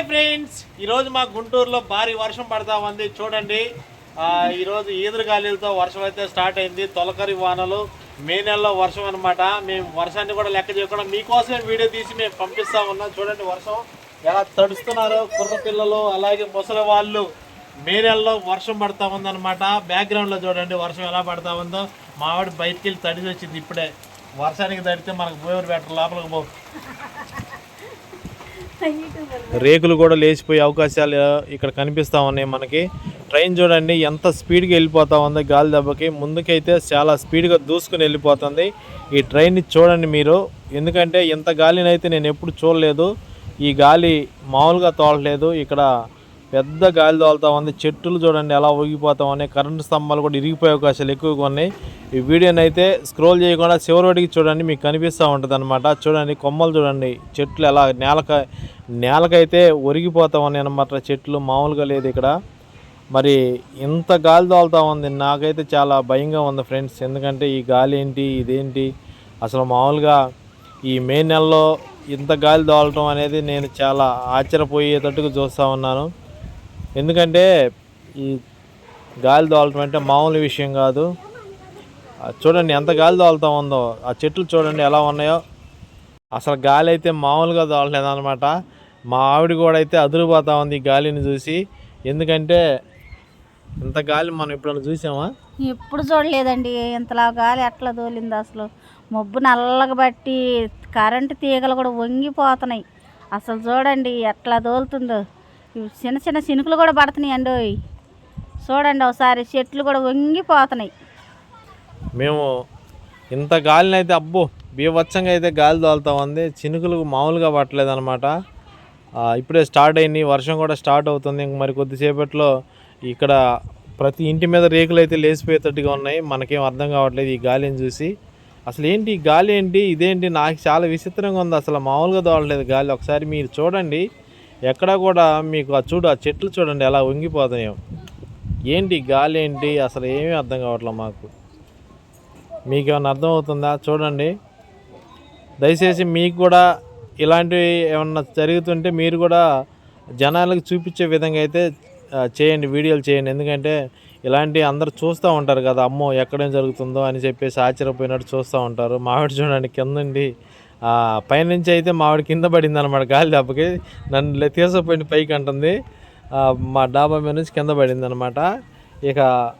Hi friends. ఈరోజు మా గుంటూరులో భారీ వర్షం పడతా ఉంది. చూడండి. ఈరోజు ఈదురుగాలిలతో వర్షం అయితే స్టార్ట్ అయింది. తొలకరి వానలు మే నెలలో వర్షం అనమాట మేము వర్షాన్ని కూడా లెక్క చేయకుండా మీకోసమే వీడియో తీసి మేము పంపిస్తా ఉన్నాం. చూడండి వర్షం ఎలా తడుస్తున్నారు కుర్ర పిల్లలు అలాగే ముసలి వాళ్ళు మే నెలలో వర్షం పడతా ఉందన్నమాట. బ్యాక్గ్రౌండ్లో చూడండి వర్షం ఎలా పడతా ఉందో. మావాడు బయటికి వెళ్ళి తడిసి వచ్చింది ఇప్పుడే. వర్షానికి తడితే మనకు బోర్ బెటర్ లోపలికి పో. రేకులు కూడా లేచిపోయే అవకాశాలు ఇక్కడ కనిపిస్తూ ఉన్నాయి మనకి. ట్రైన్ చూడండి ఎంత స్పీడ్గా వెళ్ళిపోతా ఉంది గాలి దెబ్బకి. ముందుకైతే చాలా స్పీడ్గా దూసుకుని వెళ్ళిపోతుంది. ఈ ట్రైన్ని చూడండి మీరు. ఎందుకంటే ఇంత గాలినైతే నేను ఎప్పుడు చూడలేదు. ఈ గాలి మామూలుగా తోడలేదు ఇక్కడ పెద్ద గాలి తోలుతా ఉంది. చెట్టులు చూడండి ఎలా ఊగిపోతా ఉన్నాయి. కరెంటు స్తంభాలు కూడా ఇరిగిపోయే అవకాశాలు ఎక్కువగా ఉన్నాయి. ఈ వీడియోని అయితే స్క్రోల్ చేయకుండా చివరికి చూడండి మీకు కనిపిస్తూ ఉంటుంది అనమాట చూడండి కొమ్మలు చూడండి. చెట్లు ఎలా నేలక నేలకైతే ఒరిగిపోతా ఉన్నాయి అనమాట చెట్లు మామూలుగా లేదు ఇక్కడ. మరి ఇంత గాలి తోలుతా ఉంది. నాకైతే చాలా భయంగా ఉంది ఫ్రెండ్స్. ఎందుకంటే ఈ గాలి ఏంటి ఇదేంటి? అసలు మామూలుగా ఈ మే నెలలో ఇంత గాలి తోలటం అనేది నేను చాలా ఆశ్చర్యపోయేటట్టుగా చూస్తూ ఉన్నాను. ఎందుకంటే ఈ గాలి దోలటం అంటే మామూలు విషయం కాదు. చూడండి ఎంత గాలి తోలుతా ఉందో ఆ చెట్లు చూడండి ఎలా ఉన్నాయో. అసలు గాలి అయితే మామూలుగా తోలలేదు అనమాట మా ఆవిడ కూడా అయితే అదురుపోతా ఉంది ఈ గాలిని చూసి. ఎందుకంటే ఇంత గాలి మనం ఎప్పుడైనా చూసామా? ఎప్పుడు చూడలేదండి. ఇంతలా గాలి ఎట్లా తోలింది అసలు. మబ్బు నల్లగా బట్టి కరెంటు తీగలు కూడా వంగిపోతున్నాయి. అసలు చూడండి ఎట్లా తోలుతుందో చిన్న చిన్న చినుకులు కూడా పడుతున్నాయి అండి చూడండి ఒకసారి చెట్లు కూడా వంగిపోతున్నాయి. మేము ఇంత గాలిని అయితే అబ్బో బీభత్సంగా అయితే గాలి తోలుతా ఉంది. చినుకులు మామూలుగా పట్టలేదు అనమాట ఇప్పుడే స్టార్ట్ అయింది వర్షం కూడా స్టార్ట్ అవుతుంది. ఇంక మరి కొద్దిసేపట్లో ఇక్కడ ప్రతి ఇంటి మీద రేకులు అయితే లేచిపోయేటట్టుగా ఉన్నాయి. మనకేం అర్థం కావట్లేదు ఈ గాలిని చూసి. అసలు ఏంటి ఈ గాలి ఏంటి? ఇదేంటి? నాకు చాలా విచిత్రంగా ఉంది. అసలు మామూలుగా తోలలేదు గాలి. ఒకసారి మీరు చూడండి. ఎక్కడా కూడా మీకు ఆ చూడు ఆ చెట్లు చూడండి ఎలా వంగిపోతున్నాయో. ఏంటి గాలి ఏంటి? అసలు ఏమీ అర్థం కావట్లేదు మాకు. మీకేమైనా అర్థమవుతుందా? అర్థం అవుతుందా చూడండి. దయచేసి మీకు కూడా ఇలాంటివి ఏమన్నా జరుగుతుంటే మీరు కూడా జనాలకు చూపించే విధంగా అయితే చేయండి వీడియోలు చేయండి. ఎందుకంటే ఇలాంటి అందరు చూస్తూ ఉంటారు కదా అమ్మో ఎక్కడేం జరుగుతుందో అని చెప్పేసి ఆశ్చర్యపోయినట్టు చూస్తూ ఉంటారు. మావిడ చూడండి కిందండి. పైనుంచి అయితే మావిడ కింద పడింది అనమాట గాలి దెబ్బకి. నన్ను లే- తీసుకుపోయింది పైకి అంటుంది. మా డాబా మీద నుంచి కింద పడింది అనమాట ఇక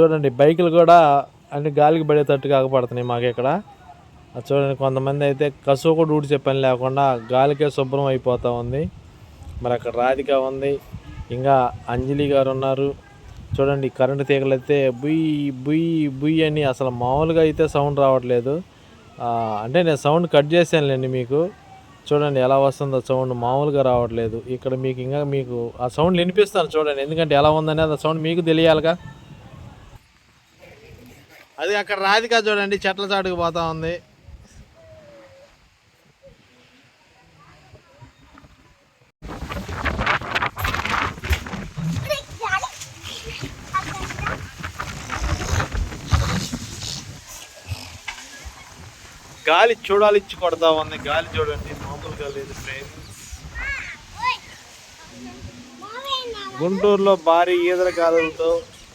చూడండి బైకులు కూడా అన్ని గాలికి పడేటట్టు కాకపడుతున్నాయి మాకు ఇక్కడ. చూడండి కొంతమంది అయితే కసువు కూడా ఊడ్చే పని లేకుండా గాలికే శుభ్రం అయిపోతూ ఉంది. మరి అక్కడ రాధిక ఉంది. ఇంకా అంజలి గారు ఉన్నారు. చూడండి కరెంటు తీగలు అయితే బుయ్ బుయ్ బుయ్ అని అసలు మామూలుగా అయితే సౌండ్ రావట్లేదు. అంటే నేను సౌండ్ కట్ చేశానులేండి మీకు. చూడండి ఎలా వస్తుందో సౌండ్ మామూలుగా రావట్లేదు. ఇక్కడ మీకు ఇంకా మీకు ఆ సౌండ్ వినిపిస్తాను చూడండి ఎందుకంటే ఎలా ఉందనేది ఆ సౌండ్ మీకు తెలియాలిగా. అది అక్కడ రాధిక చూడండి చెట్ల చాటుకు పోతా ఉంది. గాలి చూడాలి ఇచ్చి కొడతా ఉంది గాలి చూడండి మామూలుగా లేదు ఫ్రెండ్స్. గుంటూరులో భారీ ఈదర గాలులతో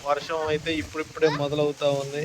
వర్షం అయితే ఇప్పుడిప్పుడే మొదలవుతా ఉంది.